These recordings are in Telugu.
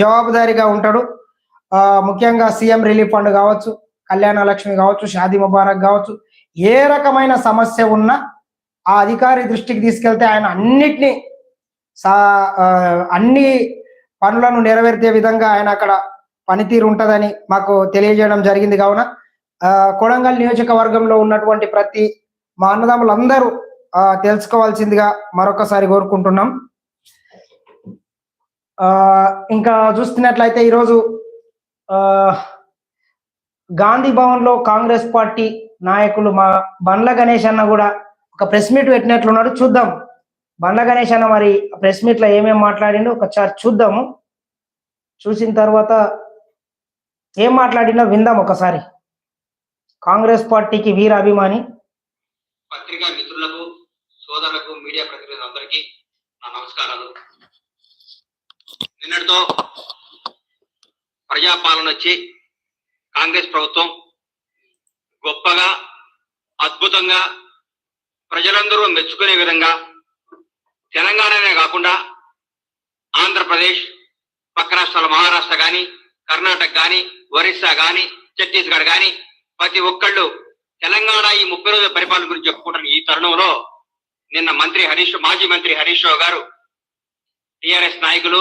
జవాబుదారీగా ఉంటాడు. ముఖ్యంగా సీఎం రిలీఫ్ ఫండ్ కావచ్చు కళ్యాణ లక్ష్మి కావచ్చు షాదీ ముబారక్ కావచ్చు ఏ రకమైన సమస్య ఉన్నా ఆ అధికారి దృష్టికి తీసుకెళ్తే ఆయన అన్నిటినీ సా అన్ని పనులను నెరవేర్చే విధంగా ఆయన అక్కడ పనితీరు ఉంటుందని మాకు తెలియజేయడం జరిగింది కావున కొడంగల్ నియోజకవర్గంలో ఉన్నటువంటి ప్రతి మా అన్నదమ్ములందరూ తెలుసుకోవాల్సిందిగా మరొకసారి కోరుకుంటున్నాం. ఇంకా చూస్తున్నట్లయితే ఈరోజు గాంధీ భవన్లో కాంగ్రెస్ పార్టీ నాయకులు మా బండ్ల గణేష్ అన్న కూడా ఒక ప్రెస్ మీట్ పెట్టినట్లున్నాడు చూద్దాం. బండ్ల గణేష్ అన్న మరి ప్రెస్ మీట్లో ఏమేమి మాట్లాడిండో ఒకసారి చూద్దాము. చూసిన తర్వాత ఏం మాట్లాడినో విందాం ఒకసారి. కాంగ్రెస్ పార్టీకి వీర అభిమాని. పత్రికా మిత్రులకు సోదరులకు మీడియా ప్రతినిధులందరికీ నా నమస్కారాలు. నిన్నటితో ప్రజాపాలన వచ్చి కాంగ్రెస్ ప్రభుత్వం గొప్పగా అద్భుతంగా ప్రజలందరూ మెచ్చుకునే విధంగా తెలంగాణనే కాకుండా ఆంధ్రప్రదేశ్ పక్క రాష్ట్రాల మహారాష్ట్ర కానీ కర్ణాటక కానీ ఒరిస్సా కానీ ఛత్తీస్గఢ్ కానీ ప్రతి ఒక్కళ్ళు తెలంగాణ ఈ ముప్పై రోజుల పరిపాలన గురించి చెప్పుకుంటున్న ఈ తరుణంలో నిన్న మంత్రి హరీష్ మాజీ మంత్రి హరీష్ రావు గారు టిఆర్ఎస్ నాయకులు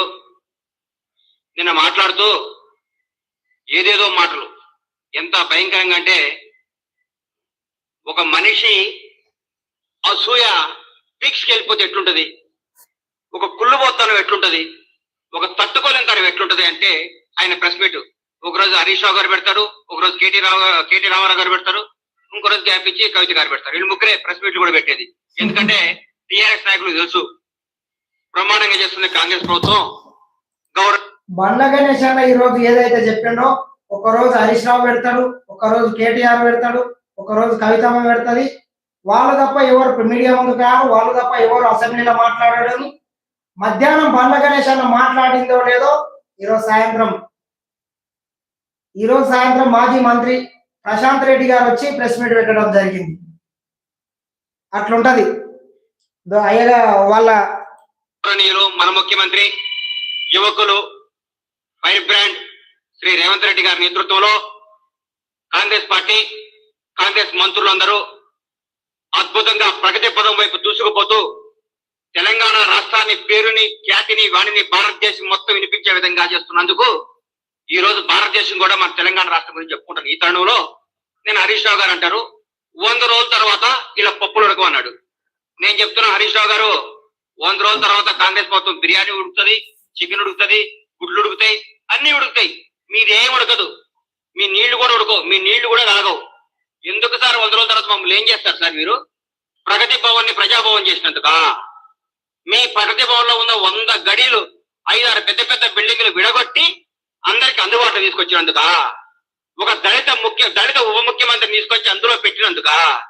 నిన్న మాట్లాడుతూ ఏదేదో మాటలు. ఎంత భయంకరంగా అంటే ఒక మనిషి అసూయ పీక్స్కి వెళ్ళిపోతే ఎట్లుంటది? ఒక కుళ్ళుబోతనం ఎట్లుంటది? ఒక తట్టుకోలేని తరం ఎట్లుంటది అంటే ఆయన ప్రెస్ మీట్. ఒకరోజు హరీష్ రావు గారు పెడతాడు ఒకరోజు కేటీ రావు కేటీ రామారావు గారు పెడతారు ఇంకో రోజు గ్యాప్ ఇచ్చి కవిత గారు పెడతారు. వీళ్ళు ముగ్గురే ప్రెస్ మీట్లు కూడా పెట్టేది. ఎందుకంటే టిఆర్ఎస్ నాయకులు తెలుసు ప్రమాణంగా చేస్తుంది కాంగ్రెస్ ప్రభుత్వం గౌరవ బండ గణేష్ అన్న ఈ రోజు ఏదైతే చెప్పిండో ఒక రోజు హరీష్ రావు పెడతాడు ఒక రోజు కేటీఆర్ పెడతాడు ఒక రోజు కవితమ్మ పెడతాది. వాళ్ళు తప్ప ఎవరు మీడియా ముందు రారు వాళ్ళు తప్ప ఎవరు అసెంబ్లీలో మాట్లాడడం మధ్యాహ్నం బండ్ల గణేష్ అన్న మాట్లాడిందో లేదో ఈరోజు సాయంత్రం. ఈరోజు సాయంత్రం మాజీ మంత్రి ప్రశాంత్ రెడ్డి గారు వచ్చి ప్రెస్ మీట్ పెట్టడం జరిగింది. అట్లుంటది. అయ్యగా వాళ్ళ మన ముఖ్యమంత్రి యువకులు ఫైర్ బ్రాండ్ శ్రీ రేవంత్ రెడ్డి గారి నేతృత్వంలో కాంగ్రెస్ పార్టీ కాంగ్రెస్ మంత్రులందరూ అద్భుతంగా ప్రగతి పదం వైపు దూసుకుపోతూ తెలంగాణ రాష్ట్రాన్ని పేరుని ఖ్యాతిని వాణిని భారతదేశం మొత్తం వినిపించే విధంగా చేస్తున్నందుకు ఈ రోజు భారతదేశం కూడా మన తెలంగాణ రాష్ట్రం గురించి చెప్పుకుంటాను ఈ తరుణంలో నేను హరీష్ రావు గారు అంటారు వంద రోజుల తర్వాత ఇలా పప్పులు ఉడకమన్నాడు నేను చెప్తున్నా హరీష్ రావు గారు వంద రోజుల తర్వాత కాంగ్రెస్ ప్రభుత్వం బిర్యానీ ఉడుకుతుంది చికెన్ ఉడుకుతుంది గుడ్లు ఉడుకుతాయి అన్ని ఉడుకుతాయి. మీదేం ఉడకదు. మీ నీళ్ళు కూడా ఉడకవు. మీ నీళ్ళు కూడా నలగవు ఎందుకు సార్ వంద రోజుల తర్వాత మమ్మల్ని ఏం చేస్తారు సార్ మీరు? ప్రగతి భవన్ని ప్రజాభవన్ చేసినందుకా? మీ ప్రగతి భవన్లో ఉన్న వంద గడిలు ఐదారు పెద్ద పెద్ద బిల్డింగ్లు విడగొట్టి అందరికి అందుబాటులో తీసుకొచ్చినందుకా? ఒక దళిత ముఖ్య దళిత ఉప ముఖ్యమంత్రి తీసుకొచ్చి అందులో పెట్టినందుకా?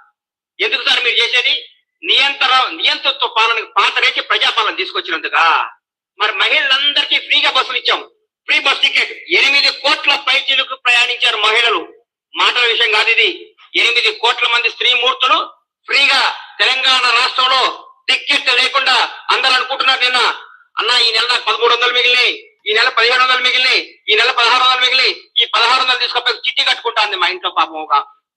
ఎందుకు సార్ మీరు చేసేది? నియంత్రణ నియంతృత్వ పాలన పాతరేసి ప్రజాపాలన తీసుకొచ్చినందుగా మరి మహిళలందరికీ ఫ్రీగా బస్సులు ఇచ్చాం. ఫ్రీ బస్ టికెట్ ఎనిమిది కోట్ల పైచీలకు ప్రయాణించారు మహిళలు. మాటల విషయం కాదు ఇది. ఎనిమిది కోట్ల మంది స్త్రీమూర్తులు ఫ్రీగా తెలంగాణ రాష్ట్రంలో టికెట్ లేకుండా అందరూ అనుకుంటున్నారు నిన్న. అన్న ఈ నెల నాకు పదమూడు వందలు మిగిలినాయి. ఈ నెల పదిహేడు వందలు మిగిలినాయి. ఈ నెల పదహారు వందలు మిగిలి ఈ పదహారు వందలు తీసుకపోయి చిట్టి కట్టుకుంటాంది మా ఇంట్లో పాపం ఒక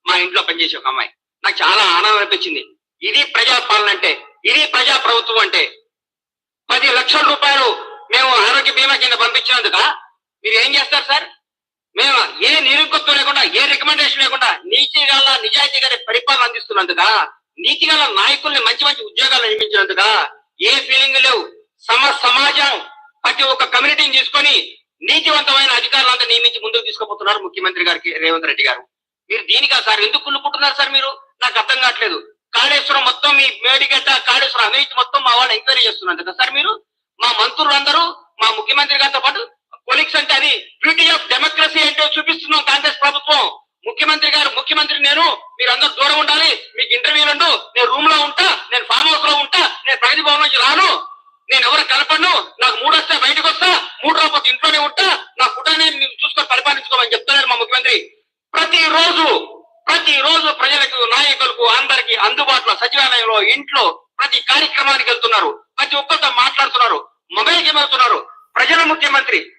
మా ఇంట్లో పనిచేసే ఒక అమ్మాయి. నాకు చాలా ఆనందం అనిపించింది. ఇది ప్రజాపాలన అంటే ఇది ప్రజా ప్రభుత్వం అంటే. పది లక్షల రూపాయలు మేము ఆరోగ్య బీమా కింద పంపించినందుక మీరు ఏం చేస్తారు సార్? మేము ఏ నిరుకత్వం లేకుండా ఏ రికమెండేషన్ లేకుండా నీతి గల నిజాయితీ గారి పరిపాలన అందిస్తున్నందుక నీతి గల నాయకుల్ని మంచి మంచి ఉద్యోగాలు నియమించినందుగా ఏ ఫీలింగ్ లేవు. సమ సమాజం ప్రతి ఒక్క కమ్యూనిటీని తీసుకొని నీతివంతమైన అధికారులంతా నియమించి ముందుకు తీసుకుపోతున్నారు ముఖ్యమంత్రి గారికి రేవంత్ రెడ్డి గారు. మీరు దీనికా సార్? ఎందుకు కుళ్ళుకుంటున్నారు సార్ మీరు? నాకు అర్థం కావట్లేదు. కాళేశ్వరం మొత్తం మీ మేడిగడ్డ కాళేశ్వరం అవినీతి మొత్తం మా వాళ్ళు ఎంక్వైరీ చేస్తున్నారు కదా సార్ మీరు? మా మంత్రులందరూ మా ముఖ్యమంత్రి గారితో పాటు కొలిక్స్ అంటే అది బ్యూటీ ఆఫ్ డెమోక్రసీ ఏంటో చూపిస్తున్నాం కాంగ్రెస్ ప్రభుత్వం. ముఖ్యమంత్రి గారు ముఖ్యమంత్రి నేను మీరందరూ దూరం ఉండాలి. మీకు ఇంటర్వ్యూలు ఉండు. నేను రూమ్లో ఉంటా. నేను ఫార్మ్ హౌస్లో ఉంటా. నేను ప్రగతి భవన్ నుంచి రాను. నేను ఎవరు కలపను? నాకు మూడు వస్తే బయటకు వస్తా. మూడు రాకపోతే ఇంట్లోనే ఉంటా. నా కుటుంబాన్ని నేను చూసుకొని పరిపాలించుకోమని చెప్తున్నారు మా ముఖ్యమంత్రి. ప్రతిరోజు ప్రతిరోజు ప్రజలకు నాయకులకు అందరికి అందుబాటులో సచివాలయంలో ఇంట్లో ప్రతి కార్యక్రమానికి వెళ్తున్నారు. ప్రతి ఒక్కరితో మాట్లాడుతున్నారు. మొబైల్ వెళ్తున్నారు. ప్రజల ముఖ్యమంత్రి